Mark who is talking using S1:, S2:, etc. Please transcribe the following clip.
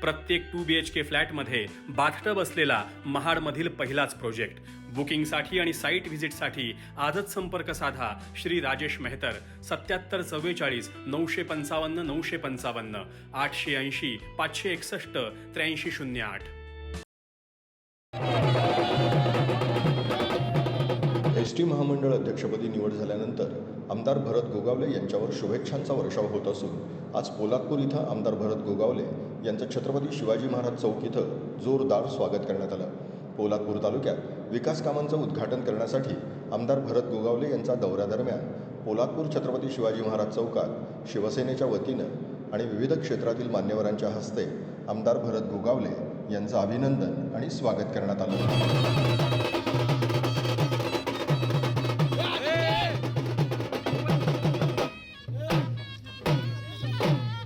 S1: प्रत्येक to B H के फ्लॅटमध्ये bathtub असलेला महाडमधील पहिलाच प्रोजेक्ट. बुकिंगसाठी आणि साईट व्हिजिटसाठी आजच संपर्क साधा श्री राजेश मेहतर. सत्याहत्तर चव्वेचाळीस नऊशे पंचावन्न नऊशे पंचावन्न आठशे ऐंशी पाचशे एकसष्ट त्र्याऐंशी शून्य आठ.
S2: एस टी महामंडळ अध्यक्षपदी निवड झाल्यानंतर आमदार भरत गोगावले यांच्यावर शुभेच्छांचा वर्षाव होत असून आज पोलादपूर इथं आमदार भरत गोगावले यांचं छत्रपती शिवाजी महाराज चौक इथं जोरदार स्वागत करण्यात आलं. पोलादपूर तालुक्यात विकास कामांचं उद्घाटन करण्यासाठी आमदार भरत गोगावले यांचा दौऱ्यादरम्यान पोलादपूर छत्रपती शिवाजी महाराज चौकात शिवसेनेच्या वतीनं आणि विविध क्षेत्रातील मान्यवरांच्या हस्ते आमदार भरत गोगावले यांचं अभिनंदन आणि स्वागत करण्यात आलं.